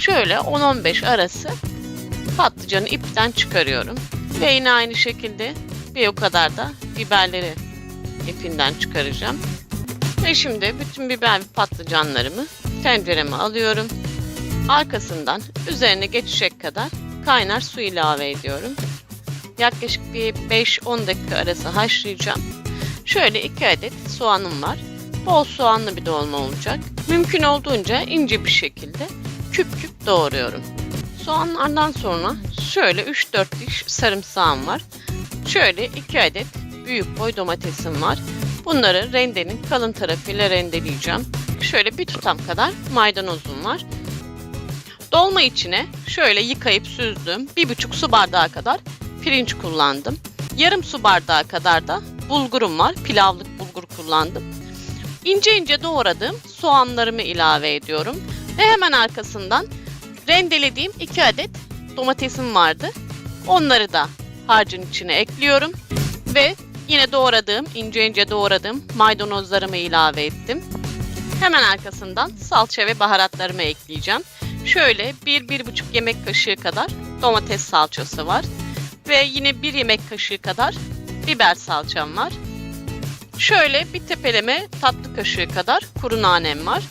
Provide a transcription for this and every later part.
şöyle 10-15 arası patlıcanı ipten çıkarıyorum. Ve yine aynı şekilde bir o kadar da biberleri ipinden çıkaracağım. Ve şimdi bütün biber ve patlıcanlarımı tencereme alıyorum. Arkasından üzerine geçecek kadar kaynar su ilave ediyorum. Yaklaşık bir 5-10 dakika arası haşlayacağım. Şöyle 2 adet soğanım var. Bol soğanlı bir dolma olacak. Mümkün olduğunca ince bir şekilde küp küp doğruyorum. Soğanlardan sonra şöyle 3-4 diş sarımsağım var. Şöyle 2 adet büyük boy domatesim var. Bunları rendenin kalın tarafıyla rendeleyeceğim. Şöyle bir tutam kadar maydanozum var. Dolma içine şöyle yıkayıp süzdüm. Bir buçuk su bardağı kadar pirinç kullandım. Yarım su bardağı kadar da bulgurum var. Pilavlık bulgur kullandım. İnce ince doğradığım soğanlarımı ilave ediyorum. Ve hemen arkasından rendelediğim 2 adet domatesim vardı. Onları da harcın içine ekliyorum. Ve yine doğradığım, ince ince doğradığım maydanozlarımı ilave ettim. Hemen arkasından salça ve baharatlarımı ekleyeceğim. Şöyle 1-1,5 yemek kaşığı kadar domates salçası var. Ve yine 1 yemek kaşığı kadar biber salçam var. Şöyle bir tepeleme tatlı kaşığı kadar kuru nanem var.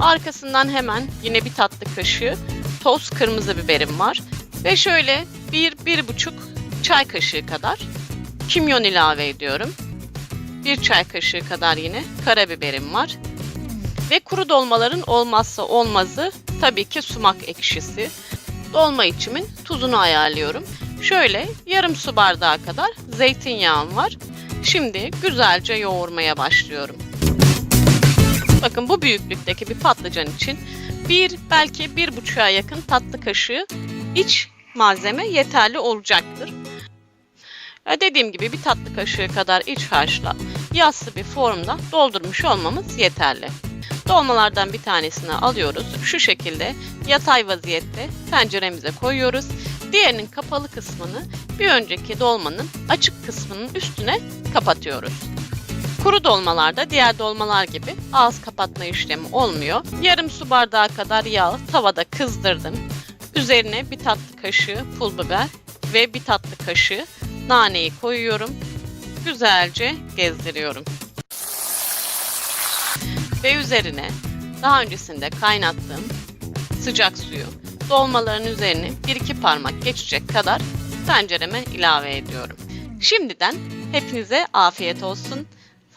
Arkasından hemen yine bir tatlı kaşığı toz kırmızı biberim var. Ve şöyle 1-1,5 çay kaşığı kadar kimyon ilave ediyorum. Bir çay kaşığı kadar yine karabiberim var. Ve kuru dolmaların olmazsa olmazı tabii ki sumak ekşisi. Dolma içimin tuzunu ayarlıyorum. Şöyle yarım su bardağı kadar zeytinyağım var. Şimdi güzelce yoğurmaya başlıyorum. Bakın bu büyüklükteki bir patlıcan için bir belki bir buçuğa yakın tatlı kaşığı iç malzeme yeterli olacaktır. Ya Dediğim gibi bir tatlı kaşığı kadar iç harçla yassı bir formda doldurmuş olmamız yeterli. Dolmalardan bir tanesini alıyoruz. Şu şekilde yatay vaziyette tenceremize koyuyoruz. Diğerinin kapalı kısmını bir önceki dolmanın açık kısmının üstüne kapatıyoruz. Kuru dolmalarda diğer dolmalar gibi ağız kapatma işlemi olmuyor. Yarım su bardağı kadar yağ tavada kızdırdım. Üzerine bir tatlı kaşığı pul biber ve bir tatlı kaşığı naneyi koyuyorum. Güzelce gezdiriyorum. Ve üzerine daha öncesinde kaynattığım sıcak suyu dolmaların üzerine bir iki parmak geçecek kadar tencereme ilave ediyorum. Şimdiden hepinize afiyet olsun.